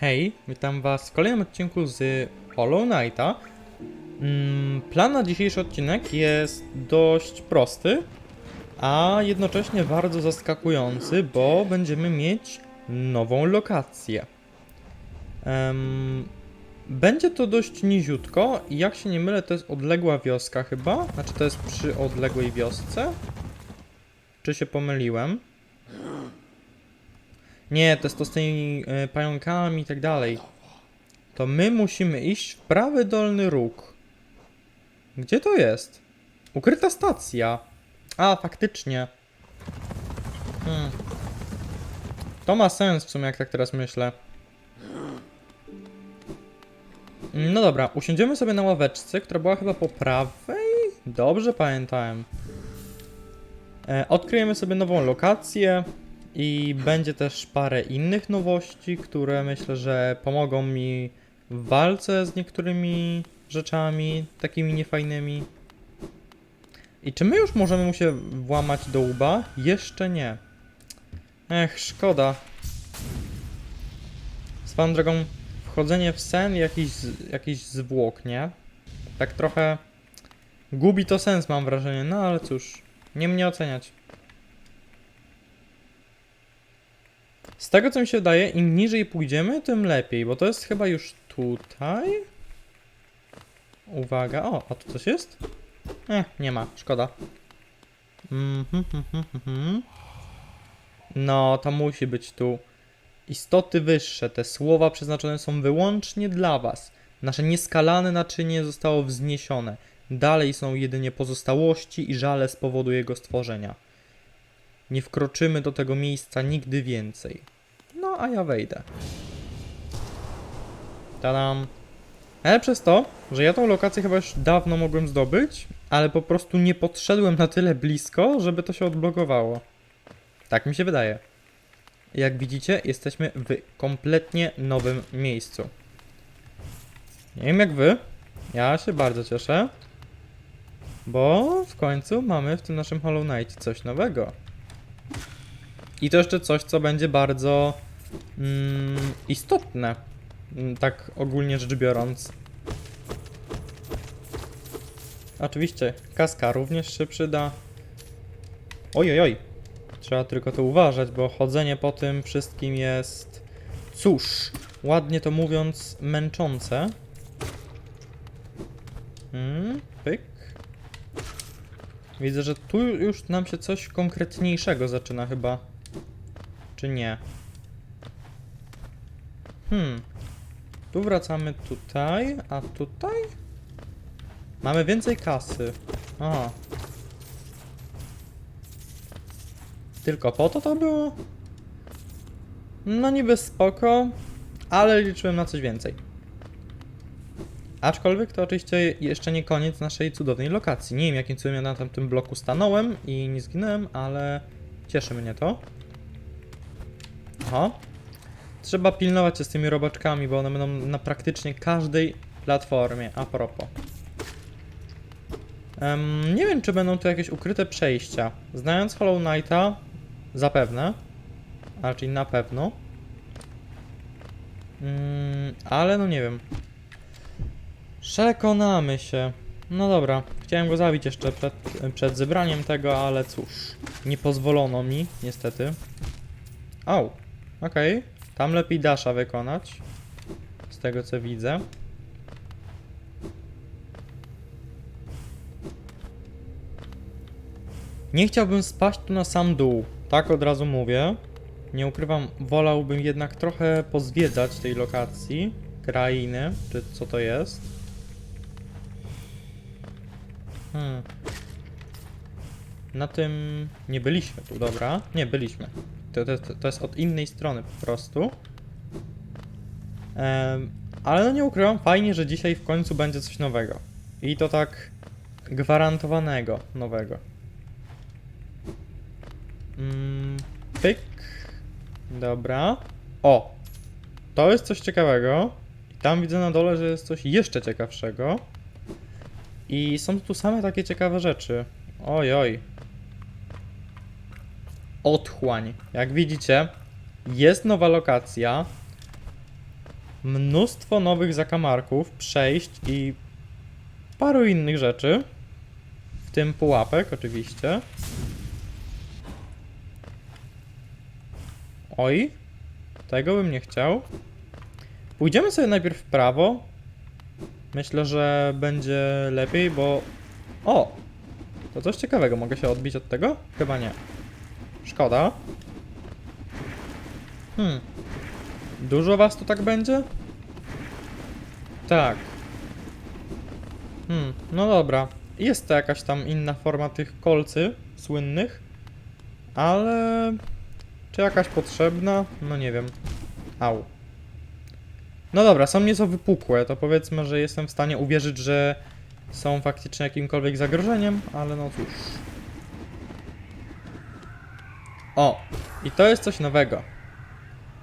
Hej, witam was w kolejnym odcinku z Hollow Knighta. Mm, Plan na dzisiejszy odcinek jest dość prosty, a jednocześnie bardzo zaskakujący, bo będziemy mieć nową lokację. Będzie to dość niziutko jak się nie mylę, to jest odległa wioska chyba? Znaczy to jest przy odległej wiosce? Czy się pomyliłem? Nie, to jest to z tymi y, pająkami i tak dalej. To my musimy iść w prawy dolny róg. Gdzie to jest? Ukryta stacja. A, faktycznie. Hmm. To ma sens w sumie, jak tak teraz myślę. No dobra, usiądziemy sobie na ławeczce, która była chyba po prawej? Dobrze pamiętałem. E, odkryjemy sobie nową lokację i będzie też parę innych nowości, które myślę, że pomogą mi w walce z niektórymi rzeczami takimi niefajnymi. I czy my już możemy mu się włamać do łba? Jeszcze nie. Ech, szkoda. Swoją drogą, wchodzenie w sen jakiś, z- jakiś zwłok, nie? Tak trochę gubi to sens, mam wrażenie. No ale cóż, nie mnie oceniać. Z tego co mi się wydaje, im niżej pójdziemy, tym lepiej, bo to jest chyba już tutaj. Uwaga, o, a tu coś jest? Eh, nie ma, szkoda. Mhm, mhm, mhm. No, to musi być tu. Istoty wyższe, te słowa przeznaczone są wyłącznie dla was. Nasze nieskalane naczynie zostało wzniesione. Dalej są jedynie pozostałości i żale z powodu jego stworzenia. Nie wkroczymy do tego miejsca nigdy więcej. No, a ja wejdę. Tadam. Ale przez to, że ja tą lokację chyba już dawno mogłem zdobyć, ale po prostu nie podszedłem na tyle blisko, żeby to się odblokowało. Tak mi się wydaje. Jak widzicie, jesteśmy w kompletnie nowym miejscu. Nie wiem jak wy, ja się bardzo cieszę, bo w końcu mamy w tym naszym Hollow Knight coś nowego. I to jeszcze coś, co będzie bardzo mm, istotne, mm, tak ogólnie rzecz biorąc. Oczywiście, kaska również się przyda. Oj, oj, oj. Trzeba tylko to uważać, bo chodzenie po tym wszystkim jest, cóż, ładnie to mówiąc, męczące. Mm, pyk. Widzę, że tu już nam się coś konkretniejszego zaczyna chyba. Czy nie? Hmm. Tu wracamy tutaj, a tutaj? Mamy więcej kasy. Aha. Tylko po to to było? No niby spoko, ale liczyłem na coś więcej. Aczkolwiek to oczywiście jeszcze nie koniec naszej cudownej lokacji. Nie wiem jakim cudem ja na tamtym bloku stanąłem i nie zginąłem, ale cieszy mnie to. Aha. Trzeba pilnować się z tymi robaczkami, bo one będą na praktycznie każdej platformie. A propos. Em, nie wiem, czy będą tu jakieś ukryte przejścia. Znając Hollow Knighta, zapewne. A raczej na pewno. Mm, ale no nie wiem. Przekonamy się. No dobra, chciałem go zabić jeszcze przed, przed zebraniem tego, ale cóż. Nie pozwolono mi, niestety. Au, okej. Tam lepiej dasza wykonać. Z tego co widzę. Nie chciałbym spaść tu na sam dół. Tak od razu mówię. Nie ukrywam, wolałbym jednak trochę pozwiedzać tej lokacji, krainy, czy co to jest. Hmm. Na tym nie byliśmy tu, dobra? Nie, byliśmy. To, to, to jest od innej strony po prostu. Em, ale no nie ukrywam, fajnie, że dzisiaj w końcu będzie coś nowego. I to tak gwarantowanego nowego. Mm, pyk. Dobra. O! To jest coś ciekawego. I tam widzę na dole, że jest coś jeszcze ciekawszego. I są tu same takie ciekawe rzeczy. Oj, oj. Otchłań. Jak widzicie, jest nowa lokacja. mnóstwo nowych zakamarków, przejść i paru innych rzeczy. W tym pułapek, oczywiście. Oj, tego bym nie chciał. Pójdziemy sobie najpierw w prawo. Myślę, że będzie lepiej, bo. O! To coś ciekawego. Mogę się odbić od tego? Chyba nie. Szkoda. Hmm. Dużo was tu tak będzie? Tak. Hmm, no dobra. Jest to jakaś tam inna forma tych kolcy słynnych, ale czy jakaś potrzebna? No nie wiem. Au. No dobra, są nieco wypukłe, to powiedzmy, że jestem w stanie uwierzyć, że są faktycznie jakimkolwiek zagrożeniem, ale no cóż. O, i to jest coś nowego.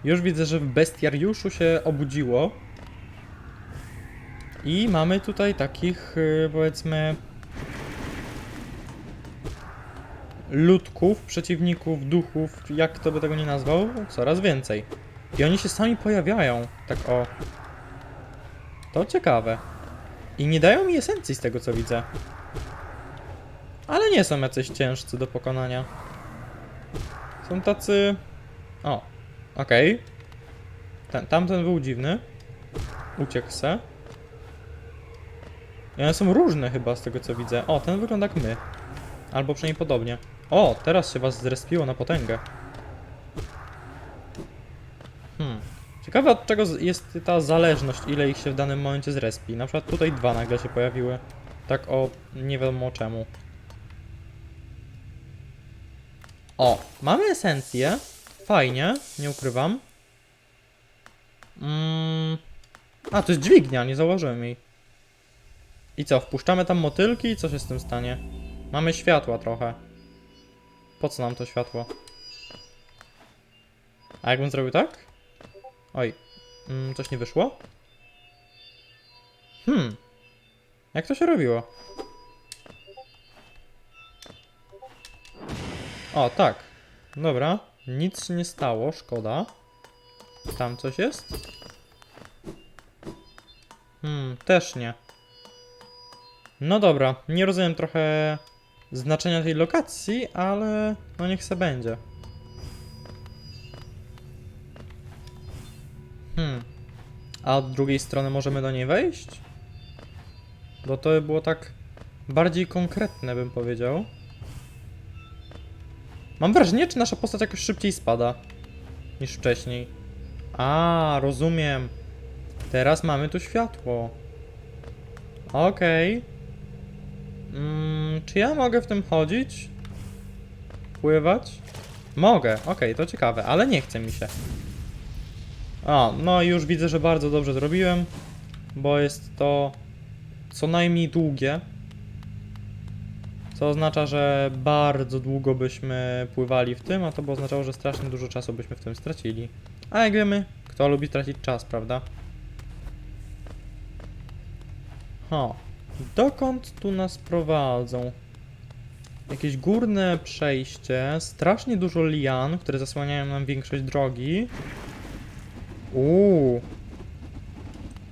Już widzę, że w bestiariuszu się obudziło. I mamy tutaj takich, yy, powiedzmy, ludków, przeciwników, duchów, jak to by tego nie nazwał, coraz więcej. I oni się sami pojawiają, tak o. To ciekawe. I nie dają mi esencji z tego co widzę. Ale nie są jacyś ciężcy do pokonania. Są tacy... O, okej. Ten, tamten był dziwny. Uciekł se. I one są różne chyba z tego co widzę. O, ten wygląda jak my. Albo przynajmniej podobnie. O, teraz się was zrespiło na potęgę. Hmm. Ciekawe od czego jest ta zależność, ile ich się w danym momencie zrespi. Na przykład tutaj dwa nagle się pojawiły. Tak o nie wiadomo czemu. O, mamy esencję. Fajnie, nie ukrywam. Mm. A, to jest dźwignia, nie zauważyłem jej. I co, wpuszczamy tam motylki i co się z tym stanie? Mamy światła trochę. Po co nam to światło? A jakbym zrobił tak? Oj, mm, coś nie wyszło? Hmm. Jak to się robiło? O, tak. Dobra. Nic nie stało, szkoda. Tam coś jest? Hmm, też nie. No dobra, nie rozumiem trochę znaczenia tej lokacji, ale no niech se będzie. Hmm. A od drugiej strony możemy do niej wejść? Bo to by było tak bardziej konkretne, bym powiedział. Mam wrażenie, czy nasza postać jakoś szybciej spada niż wcześniej. A, rozumiem. Teraz mamy tu światło. Okej. Mm, czy ja mogę w tym chodzić? Pływać? Mogę, okej, to ciekawe, ale nie chce mi się. O, no już widzę, że bardzo dobrze zrobiłem, bo jest to co najmniej długie. Co oznacza, że bardzo długo byśmy pływali w tym, a to by oznaczało, że strasznie dużo czasu byśmy w tym stracili. A jak wiemy, kto lubi tracić czas, prawda? Ho, dokąd tu nas prowadzą? Jakieś górne przejście, strasznie dużo lian, które zasłaniają nam większość drogi. Uuu.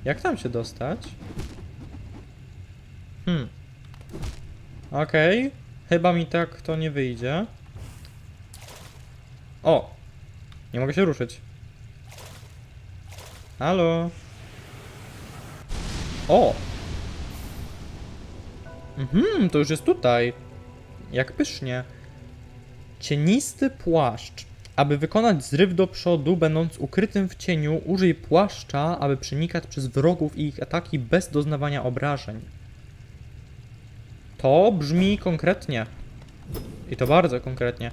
Jak tam się dostać? Hmm. Okej. Chyba mi tak to nie wyjdzie. O! Nie mogę się ruszyć. Halo? O! Mhm, to już jest tutaj. Jak pysznie. Cienisty płaszcz. Aby wykonać zryw do przodu, będąc ukrytym w cieniu, użyj płaszcza, aby przenikać przez wrogów i ich ataki bez doznawania obrażeń. To brzmi konkretnie. I to bardzo konkretnie.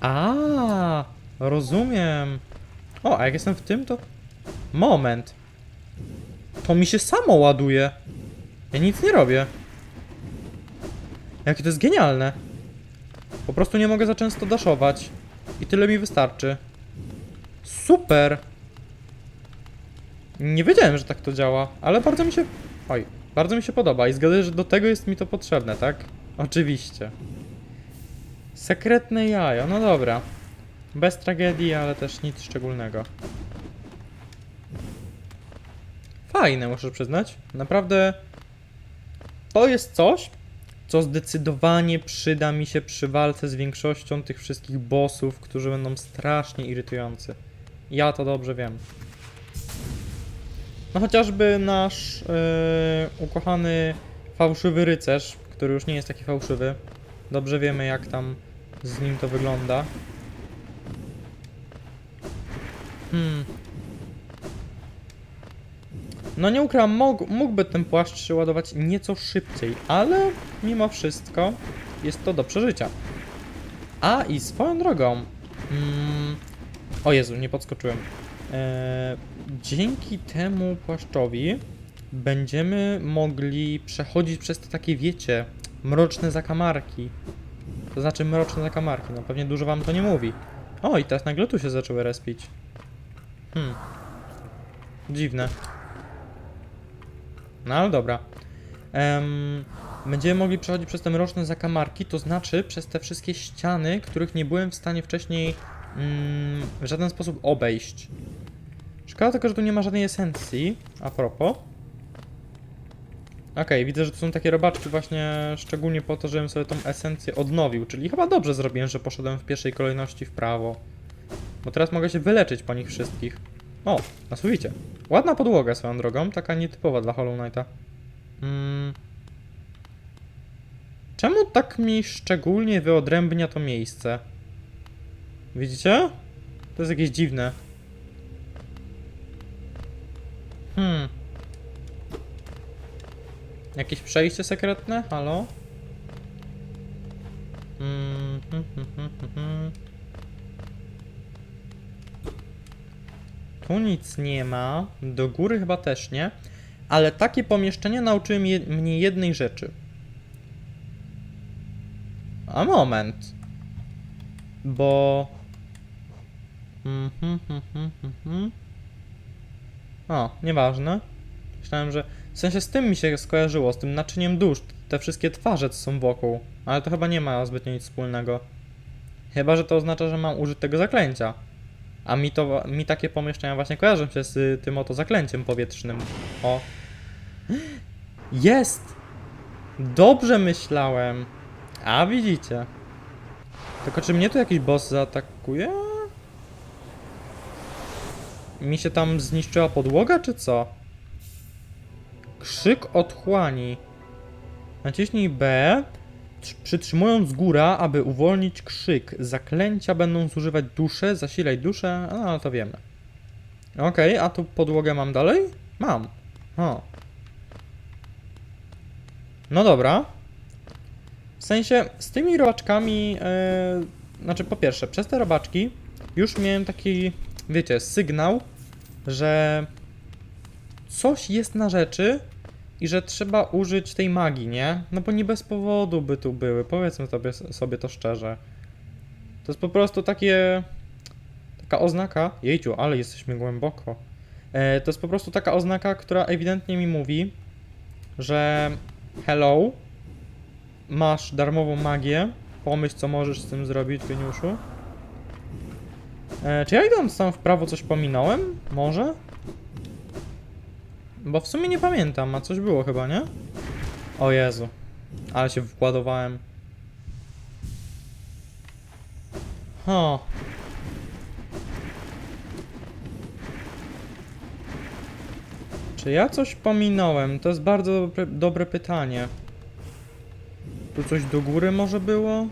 A, rozumiem. O, a jak jestem w tym, to. Moment. To mi się samo ładuje. Ja nic nie robię. Jakie to jest genialne. Po prostu nie mogę za często daszować. I tyle mi wystarczy. Super. Nie wiedziałem, że tak to działa, ale bardzo mi się... Oj, bardzo mi się podoba i zgaduję, że do tego jest mi to potrzebne, tak? Oczywiście. Sekretne jajo, no dobra. Bez tragedii, ale też nic szczególnego. Fajne, muszę przyznać. Naprawdę to jest coś, co zdecydowanie przyda mi się przy walce z większością tych wszystkich bossów, którzy będą strasznie irytujący. Ja to dobrze wiem. No chociażby nasz yy, ukochany fałszywy rycerz, który już nie jest taki fałszywy. Dobrze wiemy jak tam z nim to wygląda. Hmm. No nie mógł, mógłby ten płaszcz ładować nieco szybciej, ale mimo wszystko jest to do przeżycia. A i swoją drogą. Mm, o Jezu, nie podskoczyłem. E, dzięki temu płaszczowi będziemy mogli przechodzić przez te takie, wiecie, mroczne zakamarki. To znaczy mroczne zakamarki, no pewnie dużo wam to nie mówi. O, i teraz nagle tu się zaczęły respić. Hmm. Dziwne. No ale dobra. Em, będziemy mogli przechodzić przez te mroczne zakamarki, to znaczy przez te wszystkie ściany, których nie byłem w stanie wcześniej mm, w żaden sposób obejść. Szkoda tylko, że tu nie ma żadnej esencji. A propos. Okej, widzę, że to są takie robaczki właśnie szczególnie po to, żebym sobie tą esencję odnowił, czyli chyba dobrze zrobiłem, że poszedłem w pierwszej kolejności w prawo. Bo teraz mogę się wyleczyć po nich wszystkich. O, na suficie. Ładna podłoga swoją drogą, taka nietypowa dla Hollow Knighta. Mm. Czemu tak mi szczególnie wyodrębnia to miejsce? Widzicie? To jest jakieś dziwne. Hmm. Jakieś przejście sekretne? Halo? Mm, hmm, hmm, hmm, hmm, hmm. Tu nic nie ma. Do góry chyba też nie. Ale takie pomieszczenia nauczyły mnie, jednej rzeczy. A moment. Bo. Mhm, mhm, mhm, mhm. O, nieważne. Myślałem, że. W sensie z tym mi się skojarzyło, z tym naczyniem dusz. Te wszystkie twarze, co są wokół. Ale to chyba nie ma zbytnio nic wspólnego. Chyba, że to oznacza, że mam użyć tego zaklęcia. A mi, to, mi takie pomieszczenia właśnie kojarzą się z tym oto zaklęciem powietrznym. O. Jest! Dobrze myślałem. A widzicie. Tylko czy mnie tu jakiś boss zaatakuje? Mi się tam zniszczyła podłoga, czy co? Krzyk otchłani. Naciśnij B, tr- przytrzymując góra, aby uwolnić krzyk. Zaklęcia będą zużywać duszę, zasilaj duszę, a no to wiemy. Okej, a tu podłogę mam dalej? Mam. O. No dobra. W sensie, z tymi robaczkami, yy, znaczy po pierwsze, przez te robaczki już miałem taki, wiecie, sygnał, że coś jest na rzeczy i że trzeba użyć tej magii, nie? No bo nie bez powodu by tu były, powiedzmy sobie, sobie to szczerze. To jest po prostu takie, taka oznaka, jejciu, ale jesteśmy głęboko. E, to jest po prostu taka oznaka, która ewidentnie mi mówi, że hello, masz darmową magię, pomyśl co możesz z tym zrobić, geniuszu. E, czy ja idąc tam w prawo coś pominąłem? Może? Bo w sumie nie pamiętam, a coś było chyba, nie? O Jezu. Ale się wkładowałem. Ho. Czy ja coś pominąłem? To jest bardzo dobre, dobre pytanie. Tu coś do góry może było?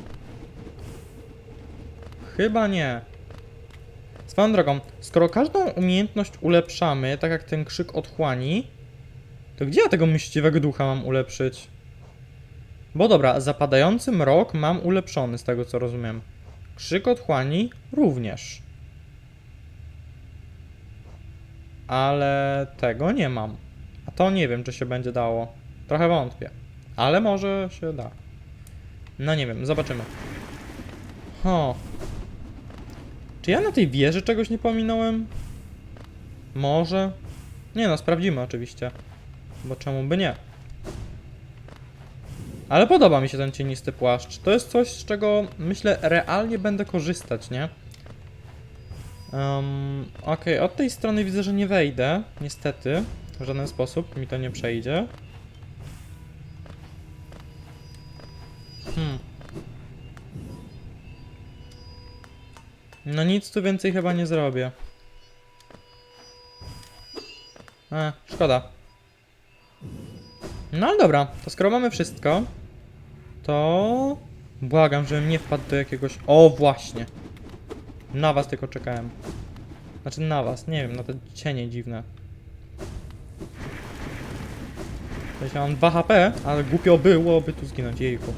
Chyba nie. Swoją drogą, skoro każdą umiejętność ulepszamy, tak jak ten krzyk otchłani, to gdzie ja tego myśliwego ducha mam ulepszyć? Bo dobra, zapadający mrok mam ulepszony, z tego co rozumiem. Krzyk otchłani również. Ale tego nie mam. A to nie wiem, czy się będzie dało. Trochę wątpię. Ale może się da. No nie wiem, zobaczymy. Ho. Czy ja na tej wieży czegoś nie pominąłem? Może? Nie no, sprawdzimy oczywiście. Bo czemu by nie? Ale podoba mi się ten cienisty płaszcz. To jest coś, z czego myślę realnie będę korzystać, nie? Um, Okej, od tej strony widzę, że nie wejdę. Niestety. W żaden sposób mi to nie przejdzie. No nic tu więcej chyba nie zrobię. E, szkoda. No ale dobra, to skoro mamy wszystko, to błagam, żebym nie wpadł do jakiegoś... O, właśnie. Na was tylko czekałem. Znaczy na was, nie wiem, na te cienie dziwne. Ja mam 2 HP, ale głupio byłoby tu zginąć, jejku.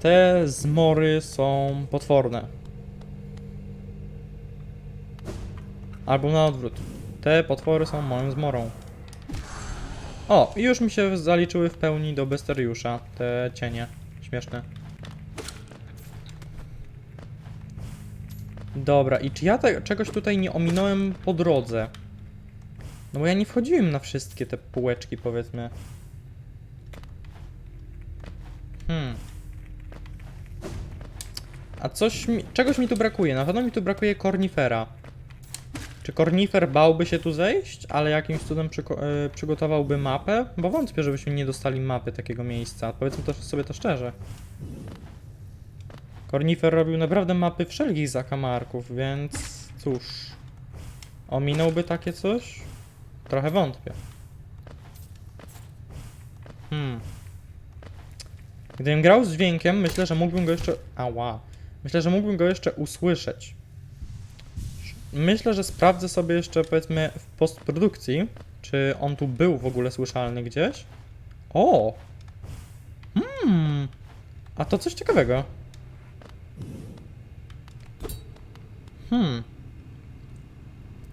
Te zmory są potworne. Albo na odwrót. Te potwory są moją zmorą. O, i już mi się zaliczyły w pełni do Besteriusza, te cienie. Śmieszne. Dobra, i czy ja te, czegoś tutaj nie ominąłem po drodze? No bo ja nie wchodziłem na wszystkie te półeczki, powiedzmy. A coś mi, czegoś mi tu brakuje. Na pewno mi tu brakuje kornifera. Czy kornifer bałby się tu zejść, ale jakimś cudem przyko- e, przygotowałby mapę? Bo wątpię, żebyśmy nie dostali mapy takiego miejsca. Powiedzmy to sobie to szczerze. Kornifer robił naprawdę mapy wszelkich zakamarków, więc cóż. Ominąłby takie coś? Trochę wątpię. Hmm. Gdybym grał z dźwiękiem, myślę, że mógłbym go jeszcze. Ała. Myślę, że mógłbym go jeszcze usłyszeć. Myślę, że sprawdzę sobie jeszcze, powiedzmy, w postprodukcji, czy on tu był w ogóle słyszalny gdzieś. O! Hmm. A to coś ciekawego. Hmm.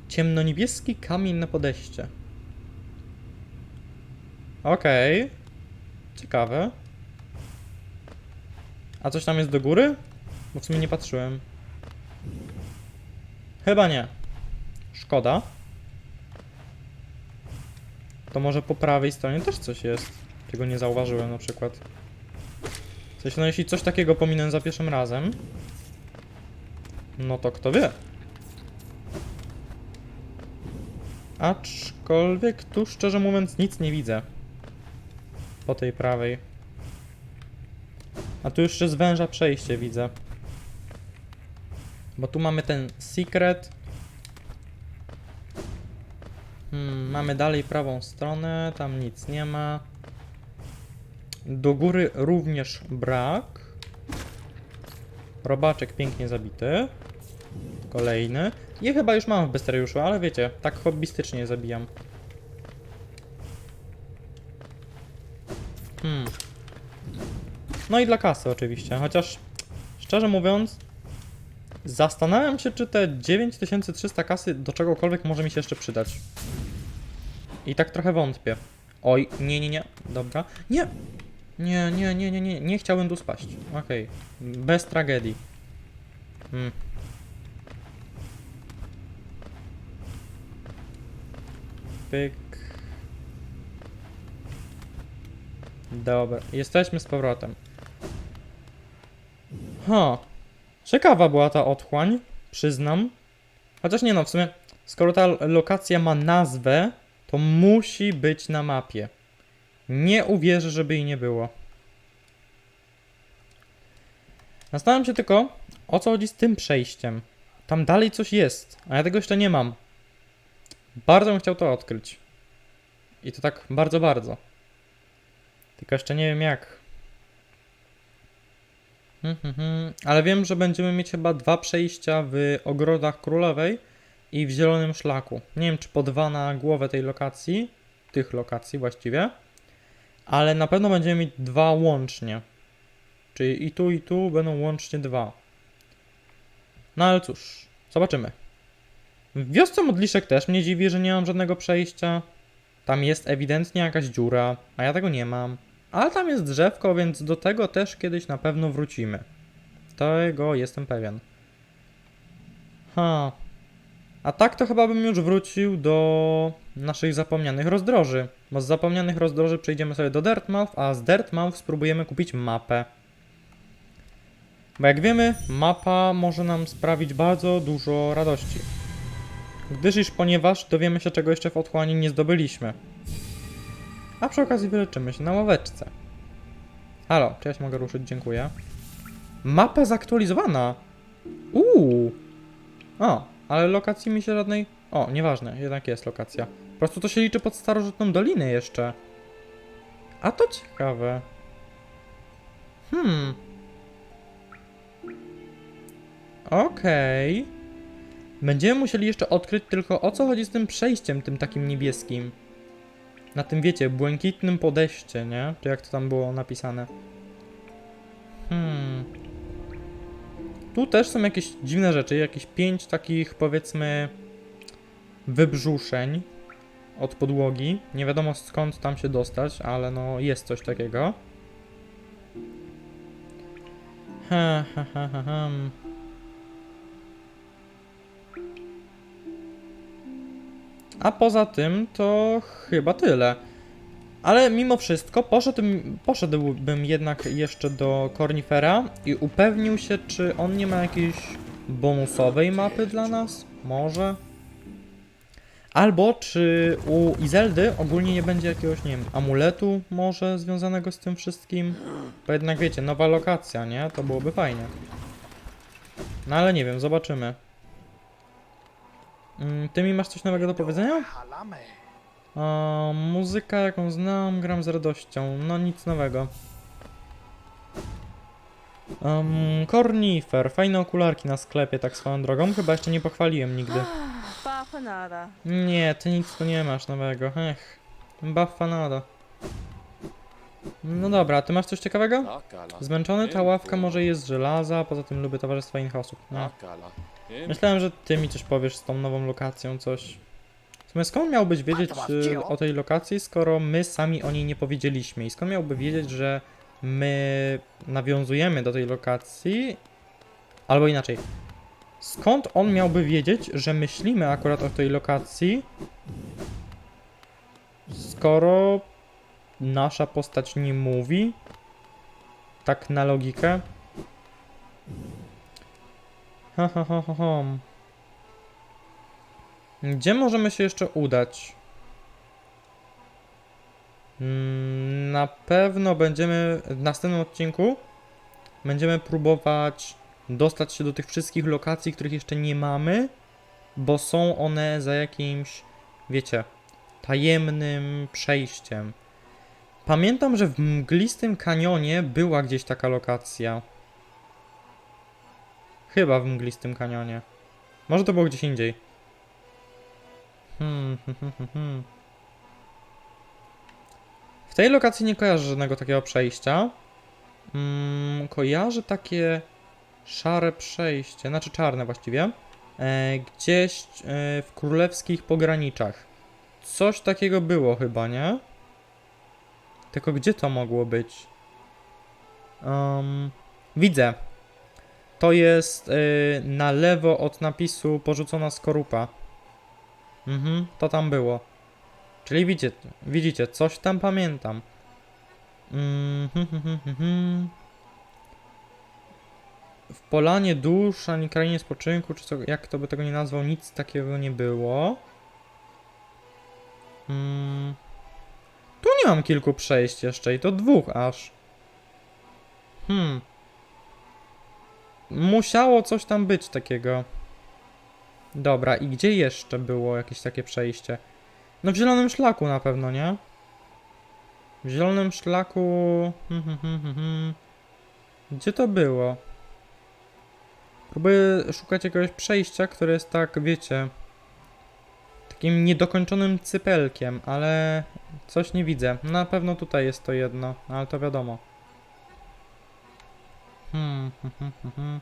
Ciemnoniebieski kamień na podejście. Okej. Ciekawe. A coś tam jest do góry? Bo w sumie nie patrzyłem. Chyba nie. Szkoda. To może po prawej stronie też coś jest, czego nie zauważyłem na przykład. W sensie, no jeśli coś takiego pominę za pierwszym razem, no to kto wie. Aczkolwiek tu szczerze mówiąc nic nie widzę. Po tej prawej. A tu jeszcze z węża przejście widzę. Bo tu mamy ten secret. Hmm, mamy dalej prawą stronę, tam nic nie ma. Do góry również brak. Robaczek pięknie zabity. Kolejny. I chyba już mam w Besteriuszu, ale wiecie, tak hobbystycznie zabijam. Hmm. No i dla kasy oczywiście, chociaż szczerze mówiąc zastanawiam się, czy te 9300 kasy do czegokolwiek może mi się jeszcze przydać. I tak trochę wątpię. Oj, nie, nie, nie, dobra. Nie! Nie, nie, nie, nie, nie, nie chciałbym tu spaść. Okej, bez tragedii. Hmm. Pyk. Dobra, jesteśmy z powrotem. Ha. Ciekawa była ta otchłań, przyznam. Chociaż nie no, w sumie, skoro ta lokacja ma nazwę, to musi być na mapie. Nie uwierzę, żeby jej nie było. Zastanawiam się tylko, o co chodzi z tym przejściem. Tam dalej coś jest, a ja tego jeszcze nie mam. Bardzo bym chciał to odkryć. I to tak bardzo, bardzo. Tylko jeszcze nie wiem jak. Hmm. Ale wiem, że będziemy mieć chyba dwa przejścia w ogrodach królowej i w zielonym szlaku. Nie wiem, czy po dwa na głowę tej lokacji, tych lokacji właściwie, ale na pewno będziemy mieć dwa łącznie. Czyli i tu, i tu będą łącznie dwa. No ale cóż, zobaczymy. W wiosce modliszek też mnie dziwi, że nie mam żadnego przejścia. Tam jest ewidentnie jakaś dziura, a ja tego nie mam. Ale tam jest drzewko, więc do tego też kiedyś na pewno wrócimy. Tego jestem pewien. Ha. A tak to chyba bym już wrócił do naszych zapomnianych rozdroży. Bo z zapomnianych rozdroży przejdziemy sobie do Dirtmouth, a z Dirtmouth spróbujemy kupić mapę. Bo jak wiemy, mapa może nam sprawić bardzo dużo radości. Gdyż iż ponieważ dowiemy się czego jeszcze w otchłani nie zdobyliśmy. A przy okazji wyleczymy się na ławeczce. Halo, czy ja się mogę ruszyć? Dziękuję. Mapa zaktualizowana! Uuu! O, ale lokacji mi się żadnej... O, nieważne, jednak jest lokacja. Po prostu to się liczy pod starożytną dolinę jeszcze. A to ciekawe. Hmm. Okej. Będziemy musieli jeszcze odkryć tylko o co chodzi z tym przejściem, tym takim niebieskim. Na tym, wiecie, błękitnym podejście, nie? Czy jak to tam było napisane. Hmm. Tu też są jakieś dziwne rzeczy, jakieś pięć takich, powiedzmy, wybrzuszeń od podłogi. Nie wiadomo skąd tam się dostać, ale no jest coś takiego. Ha, ha, ha, ha, ham. A poza tym to chyba tyle. Ale mimo wszystko poszedłbym, poszedłbym jednak jeszcze do Cornifera i upewnił się, czy on nie ma jakiejś bonusowej mapy dla nas? Może? Albo czy u Izeldy ogólnie nie będzie jakiegoś, nie wiem, amuletu może związanego z tym wszystkim? Bo jednak wiecie, nowa lokacja, nie? To byłoby fajnie. No ale nie wiem, zobaczymy. Mm, Ty mi masz coś nowego do powiedzenia? Muzyka jaką znam, gram z radością. No nic nowego. Um, Cornifer, fajne okularki na sklepie, tak swoją drogą. Chyba jeszcze nie pochwaliłem nigdy. Bafanada. Nie, ty nic tu nie masz nowego. Ech. Baffanada. No dobra, ty masz coś ciekawego? Zmęczony ta ławka może jest z żelaza, poza tym lubię towarzystwa innych osób. No. Myślałem, że ty mi coś powiesz z tą nową lokacją, coś. W sumie skąd miałbyś wiedzieć y, o tej lokacji, skoro my sami o niej nie powiedzieliśmy? I skąd miałby wiedzieć, że my nawiązujemy do tej lokacji? Albo inaczej. Skąd on miałby wiedzieć, że myślimy akurat o tej lokacji, skoro nasza postać nie mówi? Tak na logikę? Ha. Gdzie możemy się jeszcze udać? Mm, Na pewno będziemy w następnym odcinku będziemy próbować dostać się do tych wszystkich lokacji, których jeszcze nie mamy, bo są one za jakimś, wiecie, tajemnym przejściem. Pamiętam, że w mglistym kanionie była gdzieś taka lokacja. Chyba w mglistym kanionie. Może to było gdzieś indziej. Hmm, hmm, hmm, hmm. W tej lokacji nie kojarzę żadnego takiego przejścia. Kojarzę takie szare przejście, znaczy czarne właściwie. E, gdzieś e, w królewskich pograniczach. Coś takiego było chyba, nie? Tylko gdzie to mogło być? Um, widzę. To jest y, na lewo od napisu porzucona skorupa. Mhm, to tam było. Czyli widzicie, widzicie, coś tam pamiętam. Mm, hm, hm, hm, hm, hm. W polanie dusz, ani krainie spoczynku, czy co, jak to by tego nie nazwał, nic takiego nie było. Mm. Tu nie mam kilku przejść jeszcze i to dwóch aż. Hmm. Musiało coś tam być takiego. Dobra, i gdzie jeszcze było jakieś takie przejście? No w zielonym szlaku na pewno, nie? W zielonym szlaku... Hmm, hmm, hmm. Gdzie to było? Próbuję szukać jakiegoś przejścia, które jest tak, wiecie... Takim niedokończonym cypelkiem, ale coś nie widzę. Na pewno tutaj jest to jedno, ale to wiadomo. Hmm, hmm, hmm.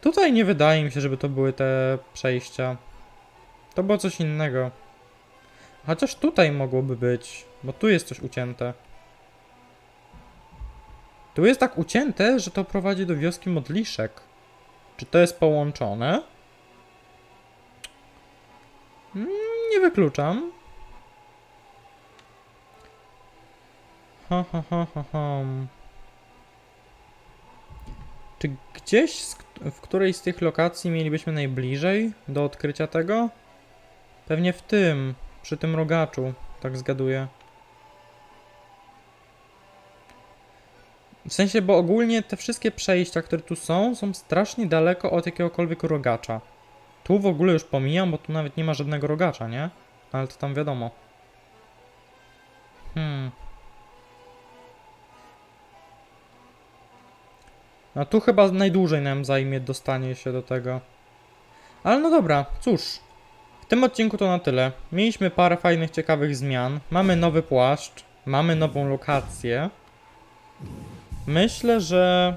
Tutaj nie wydaje mi się, żeby to były te przejścia. To było coś innego. Chociaż tutaj mogłoby być, bo tu jest coś ucięte. Tu jest tak ucięte, że to prowadzi do wioski modliszek. Czy to jest połączone? Mm, Nie wykluczam. Ha, ha, ha, ha, ha. Czy gdzieś z, w którejś z tych lokacji mielibyśmy najbliżej do odkrycia tego? Pewnie w tym, przy tym rogaczu, tak zgaduję. W sensie, bo ogólnie te wszystkie przejścia, które tu są, są strasznie daleko od jakiegokolwiek rogacza. Tu w ogóle już pomijam, bo tu nawet nie ma żadnego rogacza, nie? Ale to tam wiadomo. Hmm. No tu chyba najdłużej nam zajmie dostanie się do tego. Ale no dobra, cóż. W tym odcinku to na tyle. Mieliśmy parę fajnych, ciekawych zmian. Mamy nowy płaszcz, mamy nową lokację. Myślę, że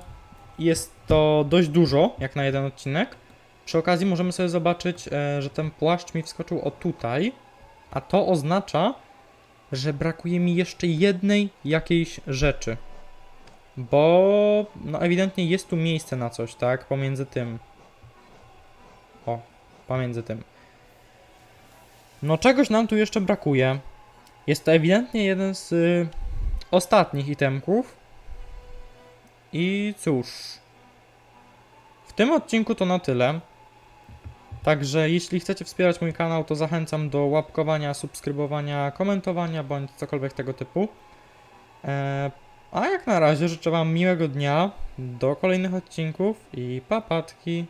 jest to dość dużo, jak na jeden odcinek. Przy okazji możemy sobie zobaczyć, e, że ten płaszcz mi wskoczył o tutaj, a to oznacza, że brakuje mi jeszcze jednej jakiejś rzeczy. Bo no ewidentnie jest tu miejsce na coś, tak? Pomiędzy tym. O, pomiędzy tym. No czegoś nam tu jeszcze brakuje. Jest to ewidentnie jeden z y, ostatnich itemków. I cóż. W tym odcinku to na tyle. Także jeśli chcecie wspierać mój kanał, to zachęcam do łapkowania, subskrybowania, komentowania bądź cokolwiek tego typu. Eee, a jak na razie życzę Wam miłego dnia, do kolejnych odcinków i papatki.